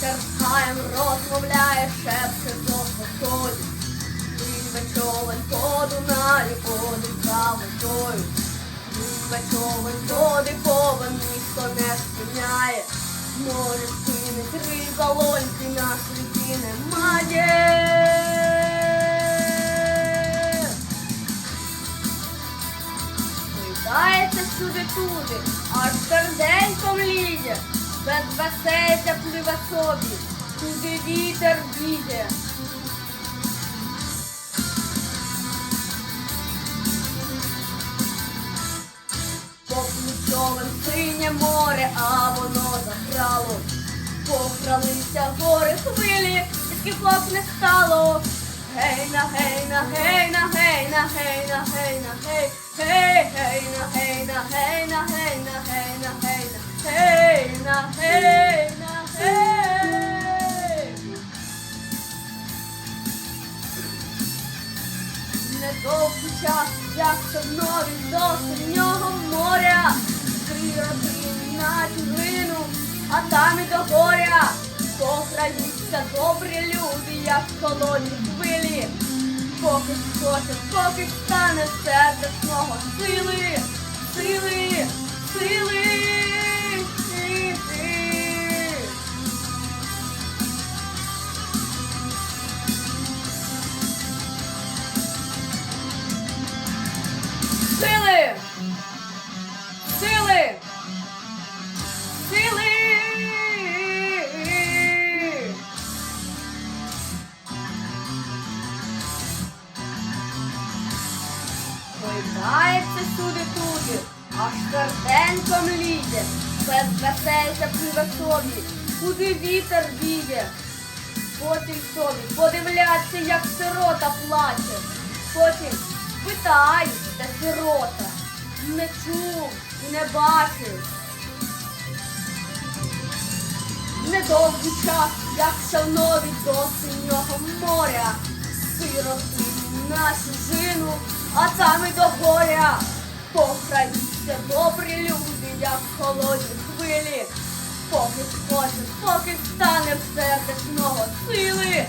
краєм розмовляє шепче зохотою. Він човен по Дунаю, ходить за водою. Він човен ходить повен, ніхто не спиняє. Море спини, три балонки на світі немає. Літається сюди-туди, аж серденьком лізе, без басейця собі, куди вітер біде. Поплюсовим синє море, а воно заграло, Покралися гори хвилі, і хлоп не стало. Гейна, гейна, гейна, гейна, гейна, гейна, гей, гей, гейна, гейна, гейна, гей. Недовгий час, як човнові до синього моря, три роки на чужину, а там і до горя. Похраються добрі люди, як холодні хвилі. Поки схоче, поки стане сердечного сили, сили, сили. Сили! Гойдається сюди-туди, аж серденьком лізе, без весельця пливе собі, куди вітер віє. Потім собі подивляться, як сирота плаче. Потім питають, де сирота. Не чув і не бачив. Недовгий час, як шанові до синього моря, сироти на чужину, а там і до горя. Похраються добрі люди, як холодні хвилі. Поки схоче, поки стане все сили, сили.